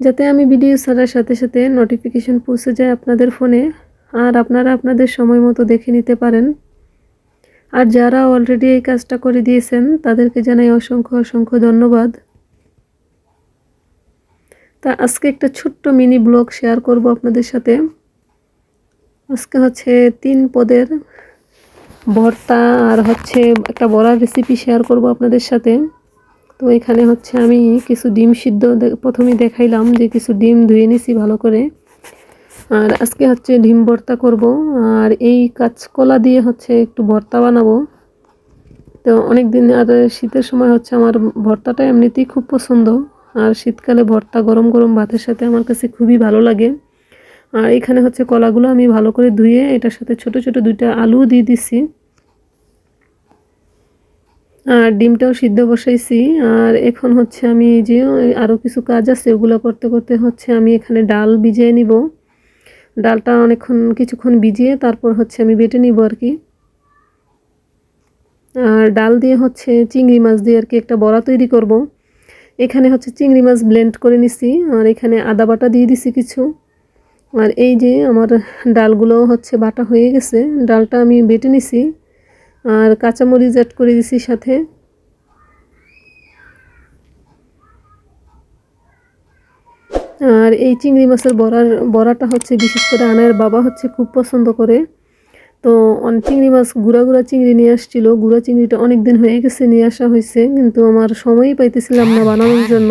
যাতে আমি ভিডিও ছাড়ার সাথে সাথে নোটিফিকেশন পৌঁছে যায় আপনাদের ফোনে আর আপনারা আপনাদের সময় মতো দেখে নিতে পারেন। আর যারা অলরেডি এই কাজটা করে দিয়েছেন, তাদেরকে জানাই অসংখ্য অসংখ্য ধন্যবাদ। তা আজকে একটা ছোট্ট মিনি ব্লগ শেয়ার করব আপনাদের সাথে। আজকে হচ্ছে তিন পদের ভর্তা, আর হচ্ছে একটা বড়ার রেসিপি শেয়ার করব আপনাদের সাথে। তো এখানে হচ্ছে আমি কিছু ডিম সিদ্ধ প্রথমে দেখাইলাম যে কিছু ডিম ধুয়ে নিছি ভালো করে। আর আজকে হচ্ছে ডিম ভর্তা করব। আর এই কাঁচকলা দিয়ে হচ্ছে একটু ভর্তা বানাবো। তো অনেক দিন আর শীতের সময় হচ্ছে আমার ভর্তাটা এমনিতেই খুব পছন্দ। আর শীতকালে ভর্তা গরম গরম ভাতের সাথে আমার কাছে খুবই ভালো লাগে। আর এখানে হচ্ছে কলাগুলো আমি ভালো করে ধুয়ে এটার সাথে ছোট ছোট দুইটা আলু দিয়ে দিছি। আর ডিমটাও সিদ্ধ বসাইছি। আর এখন হচ্ছে আমি যে আরও কিছু কাজ আছে, ওগুলো করতে করতে হচ্ছে আমি এখানে ডাল ভিজিয়ে নিব। ডালটা অনেকক্ষণ কিছুক্ষণ ভিজিয়ে তারপর হচ্ছে আমি বেটে নিব আর কি। আর ডাল দিয়ে হচ্ছে চিংড়ি মাছ দিয়ে আর কি একটা বড়া তৈরি করব। এখানে হচ্ছে চিংড়ি মাছ ব্লেন্ড করে নিছি, আর এখানে আদা বাটা দিয়ে দিছি কিছু। আর এই যে আমার ডালগুলো হচ্ছে বাটা হয়ে গেছে, ডালটা আমি বেটে নিছি। আর কাঁচামরিচ অ্যাড করে দিছি সাথে। আর এই চিংড়ি মাছের বড়ার, বড়াটা হচ্ছে বিশেষ করে আনার বাবা হচ্ছে খুব পছন্দ করে। তো চিংড়ি মাছ গুঁড়া গুঁড়া চিংড়ি নিয়ে আসছিল। গুঁড়া চিংড়িটা অনেক দিন হয়ে গেছে, নিয়ে আসা হয়েছে, কিন্তু আমার সময়ই পাইতেছিলাম না বানানোর জন্য।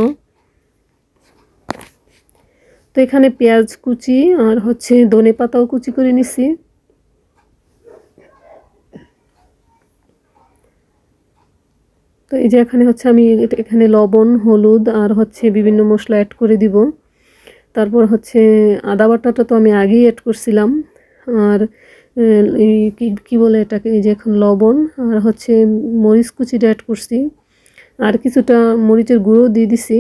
তো এখানে পেঁয়াজ কুচি আর হচ্ছে ধনে পাতাও কুচি করে নিছি। তো এই যে এখানে হচ্ছে আমি এখানে লবণ, হলুদ আর হচ্ছে বিভিন্ন মশলা অ্যাড করে দিব। তারপর হচ্ছে আদা বাটাটা তো আমি আগেই অ্যাড করছিলাম। আর এই কী বলে এটাকে? এই যে এখন লবণ আর হচ্ছে মরিচ কুচিটা অ্যাড করছি। আর কিছুটা মরিচের গুঁড়ো দিয়ে দিছি।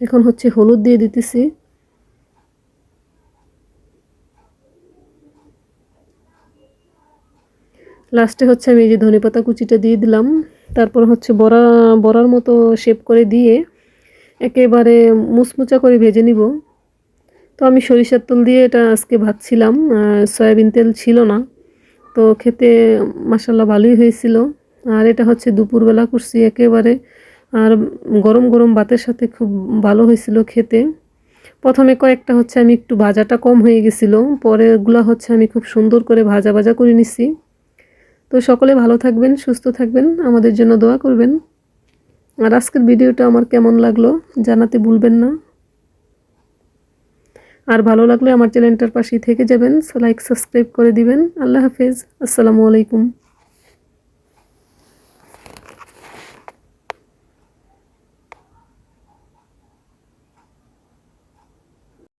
এখন হচ্ছে হলুদ দিয়ে দিতেছি। লাস্টে হচ্ছে আমি এই যে ধনে পাতা কুচিটা দিয়ে দিলাম। তারপর হচ্ছে বড়া, বড়ার মতো শেপ করে দিয়ে একেবারে মুচমুচা করে ভেজে নিব। তো আমি সরিষার তেল দিয়ে এটা আজকে ভাজছিলাম সয়াবিন তেল ছিল না। তো খেতে মাসাল্লাহ ভালোই হয়েছিল। আর এটা হচ্ছে দুপুরবেলা করছি একেবারে। আর গরম গরম ভাতের সাথে খুব ভালো হয়েছিল খেতে। প্রথমে কয়েকটা হচ্ছে আমি একটু ভাজাটা কম হয়ে গেছিল পরেগুলো হচ্ছে আমি খুব সুন্দর করে ভাজা ভাজা করে নিছি। তো সকলে ভালো থাকবেন, সুস্থ থাকবেন, আমাদের জন্য দোয়া করবেন। আর আজকের ভিডিওটা আমার কেমন লাগল জানাতে ভুলবেন না। আর ভালো লাগলে আমার চ্যানেলটার পাশেই থেকে যাবেন, লাইক, সাবস্ক্রাইব করে দিবেন। আল্লাহ হাফেজ, আসসালামু আলাইকুম।